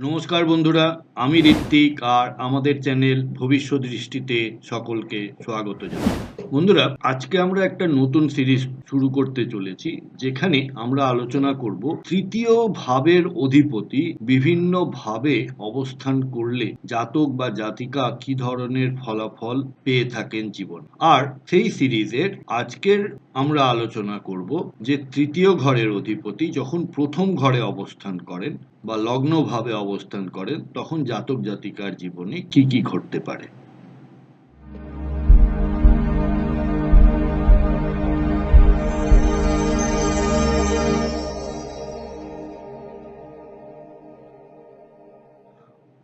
নমস্কার বন্ধুরা, আমি ঋত্বিক আর আমাদের চ্যানেল ভবিষ্যৎ দৃষ্টিতে সকলকে স্বাগত জানাই। বন্ধুরা, আজকে আমরা একটা নতুন সিরিজ শুরু করতে চলেছি, যেখানে আমরা আলোচনা করব তৃতীয় ভাবের অধিপতি বিভিন্ন ভাবে অবস্থান করলে জাতক বা জাতিকা কি ধরনের ফলাফল পেয়ে থাকেন জীবন। আর সেই সিরিজের আজকের আমরা আলোচনা করব যে তৃতীয় ঘরের অধিপতি যখন প্রথম ঘরে অবস্থান করেন বা লগ্নভাবে অবস্থান করেন, তখন জাতক জাতিকার জীবনে কি কি ঘটতে পারে?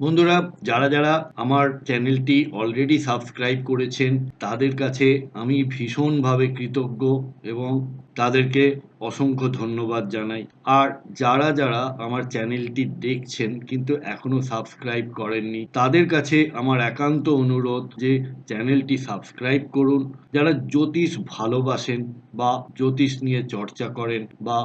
বন্ধুরা, যারা যারা আমার চ্যানেলটি অলরেডি সাবস্ক্রাইব করেছেন, তাদের কাছে আমি ভীষণভাবে কৃতজ্ঞ এবং তাদেরকে অসংখ্য ধন্যবাদ জানাই। আর যারা যারা আমার চ্যানেলটি দেখছেন কিন্তু এখনও সাবস্ক্রাইব করেননি, তাদের কাছে আমার একান্ত অনুরোধ যে চ্যানেলটি সাবস্ক্রাইব করুন। যারা জ্যোতিষ ভালোবাসেন বা জ্যোতিষ নিয়ে চর্চা করেন বা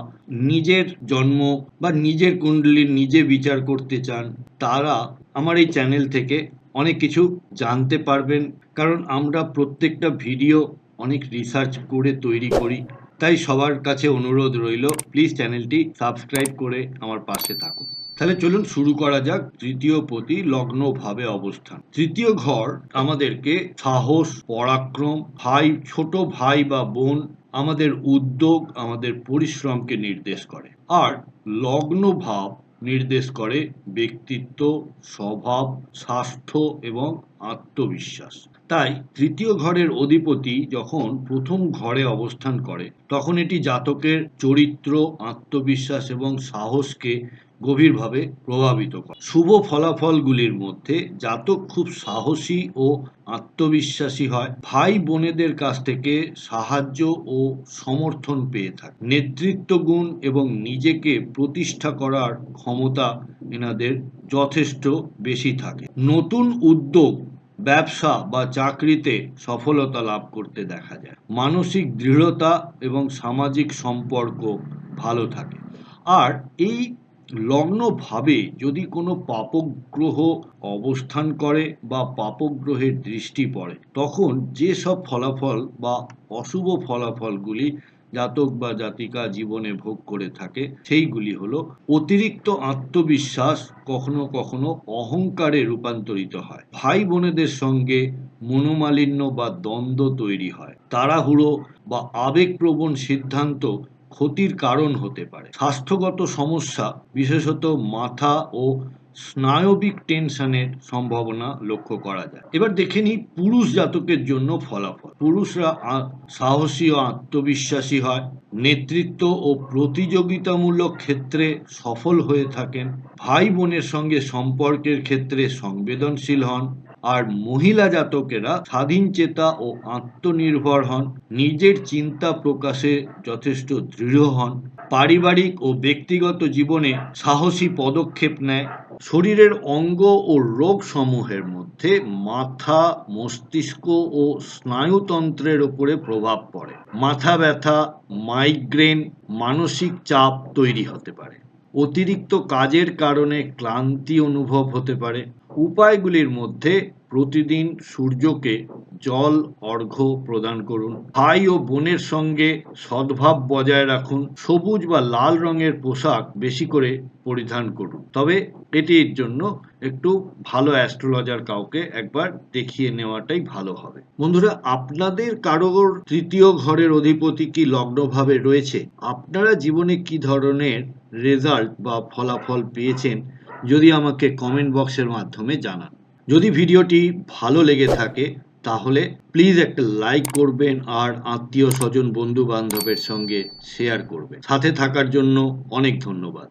নিজের জন্ম বা নিজের কুণ্ডলীর নিজে বিচার করতে চান, তারা আমার এই চ্যানেল থেকে অনেক কিছু জানতে পারবেন। কারণ আমরা প্রত্যেকটা ভিডিও অনেক রিসার্চ করে তৈরি করি। তাই সবার কাছে অনুরোধ রইল প্লিজ চ্যানেলটি সাবস্ক্রাইব করে আমার পাশে থাকুন। তাহলে চলুন শুরু করা যাক তৃতীয় প্রতি লগ্ন ভাবে অবস্থান। তৃতীয় ঘর আমাদেরকে সাহস, পরাক্রম, ভাই, ছোট ভাই বা বোন, আমাদের উদ্যোগ, আমাদের পরিশ্রমকে নির্দেশ করে। আর লগ্ন ভাব নির্দেশ করে ব্যক্তিত্ব, স্বভাব, স্বাস্থ্য এবং আত্মবিশ্বাস। তাই তৃতীয় ঘরের অধিপতি যখন প্রথম ঘরে অবস্থান করে, তখন এটি জাতকের চরিত্র, আত্মবিশ্বাস এবং সাহসকে গভীরভাবে প্রভাবিত করে। শুভ ফলাফলগুলির মধ্যে জাতক খুব সাহসী ও আত্মবিশ্বাসী হয়। ভাই বোনেদের কাছ থেকে সাহায্য ও সমর্থন পেয়ে থাকে। নেতৃত্ব গুণ এবং নিজেকে প্রতিষ্ঠা করার ক্ষমতা এনাদের যথেষ্ট বেশি থাকে। নতুন উদ্যোগ, ব্যবসা বা চাকরিতে সফলতা লাভ করতে দেখা যায়। মানসিক দৃঢ়তা এবং সামাজিক সম্পর্ক ভালো থাকে। আর এই লগ্নভাবে যদি কোনো পাপক গ্রহ অবস্থান করে বা পাপগ্রহের দৃষ্টি পড়ে, তখন যে সব ফলাফল বা অশুভ ফলাফলগুলি জাতক বা জাতিকা জীবনে ভোগ করে থাকে, সেইগুলি হলো অতিরিক্ত আত্মবিশ্বাস কখনো কখনো অহংকারে রূপান্তরিত হয়। ভাই বোনেদের সঙ্গে মনোমালিন্য বা দ্বন্দ্ব তৈরি হয়। তাড়াহুড়ো বা আবেগপ্রবণ সিদ্ধান্ত ক্ষতির কারণ হতে পারে। স্বাস্থ্যগত সমস্যা, বিশেষত মাথা ও স্নায়বিক টেনশনের সম্ভাবনা লক্ষ্য করা যায়। এবার দেখে নিই পুরুষ জাতকের জন্য ফলাফল। পুরুষরা সাহসী ও আত্মবিশ্বাসী হয়, নেতৃত্ব ও প্রতিযোগিতামূলক ক্ষেত্রে সফল হয়ে থাকেন, ভাই বোনের সঙ্গে সম্পর্কের ক্ষেত্রে সংবেদনশীল হন আর মহিলা জাতকেরা স্বাধীন চেতা ও আত্মনির্ভর হন। নিজের চিন্তা প্রকাশে যথেষ্ট দৃঢ় হন। পারিবারিক ও ব্যক্তিগত জীবনে সাহসী পদক্ষেপ নেয়। শরীরের অঙ্গ ও রোগ সমূহের মধ্যে মাথা, মস্তিষ্ক ও স্নায়ুতন্ত্রের উপরে প্রভাব পড়ে। মাথা ব্যথা, মাইগ্রেন, মানসিক চাপ তৈরি হতে পারে। অতিরিক্ত কাজের কারণে ক্লান্তি অনুভব হতে পারে। উপায়গুলির মধ্যে প্রতিদিন সূর্যকে জল, অর্ঘ্য প্রদান করুন। ভাই ও বোনের সঙ্গে সদ্ভাব বজায় রাখুন। সবুজ বা লাল রঙের পোশাক বেশি করে পরিধান করুন। তবে এটির জন্য একটু ভালো অ্যাস্ট্রোলজার কাউকে একবার দেখিয়ে নেওয়াটাই ভালো হবে। বন্ধুরা, আপনাদের কারোর তৃতীয় ঘরের অধিপতি কি লগ্নভাবে রয়েছে? আপনারা জীবনে কি ধরনের রেজাল্ট বা ফলাফল পেয়েছেন যদি আমাকে কমেন্ট বক্সের মাধ্যমে জানান। যদি ভিডিওটি ভালো লেগে থাকে, তাহলে প্লিজ একটা লাইক করবেন আর আত্মীয় স্বজন বন্ধু বান্ধবের সঙ্গে শেয়ার করবেন। সাথে থাকার জন্য অনেক ধন্যবাদ।